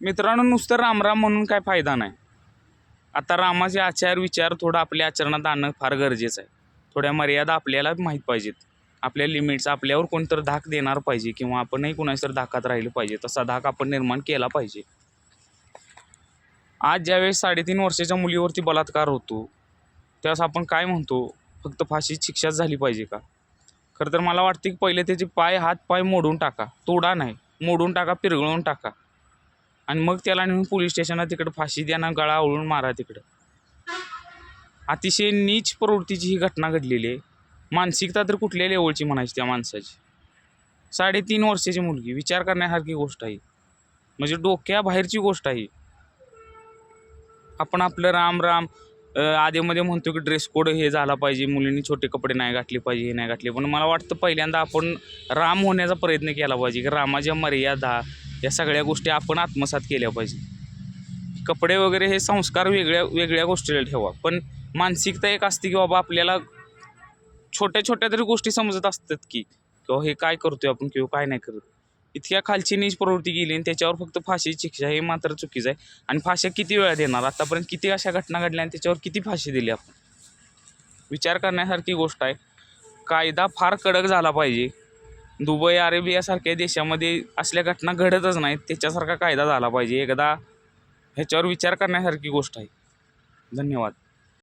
मित्रांनो नुसतं रामराम म्हणून काय फायदा नाही. आता रामाचे आचार विचार थोडं आपल्या आचरणात आणणं फार गरजेचं आहे. थोड्या मर्यादा आपल्याला माहीत पाहिजेत. आपल्या लिमिट्स आपल्यावर कोणतर धाक देणार पाहिजे किंवा आपणही कुणाच्या तर धाकात राहिलं पाहिजे. तसा धाक आपण निर्माण केला पाहिजे. आज ज्यावेळेस साडेतीन वर्षाच्या मुलीवरती बलात्कार होतो त्यावेळेस आपण काय म्हणतो? फक्त फाशीची शिक्षाच झाली पाहिजे का? खरं तर मला वाटतं की पहिले त्याचे पाय हात पाय मोडून टाका. तोडा नाही. मोडून टाका पिरगळून टाका. आणि मग त्याला नेऊन पोलीस स्टेशनला तिकडं फाशी द्या ना गळा आवळून मारा तिकडं. अतिशय नीच प्रवृत्तीची ही घटना घडलेली आहे. मानसिकता तर कुठल्या लेवलची म्हणायची त्या माणसाची? साडेतीन वर्षाची मुलगी विचार करण्यासारखी गोष्ट आहे. म्हणजे डोक्याबाहेरची गोष्ट आहे. आपण आपलं राम राम आधीमध्ये म्हणतो की ड्रेस कोड हे झाला पाहिजे मुलींनी छोटे कपडे नाही घातले पाहिजे हे नाही घातले. पण मला वाटतं पहिल्यांदा आपण राम होण्याचा प्रयत्न केला पाहिजे की रामाच्या मर्यादा या सगळ्या गोष्टी आपण आत्मसात केल्या पाहिजे. कपडे वगैरे हे संस्कार वेगळ्या वेगळ्या गोष्टीला ठेवा. पण मानसिकता एक असते की बाबा आपल्याला छोट्या छोट्या तरी गोष्टी समजत असतात की किंवा हे काय करतोय आपण किंवा काय नाही करत. इतक्या खालची नीच प्रवृत्ती गेली आणि त्याच्यावर फक्त फाशीची शिक्षा हे मात्र चुकीचं आहे. आणि फाशा किती वेळा देणार? आतापर्यंत किती अशा घटना घडल्या आणि त्याच्यावर किती फाशी दिली आपण? विचार करण्यासारखी गोष्ट आहे. कायदा फार कडक झाला पाहिजे. दुबई अरेबियासारख्या देशामध्ये असल्या घटना घडतच नाहीत. त्याच्यासारखा कायदा झाला पाहिजे. एकदा ह्याच्यावर विचार करण्यासारखी गोष्ट आहे. धन्यवाद.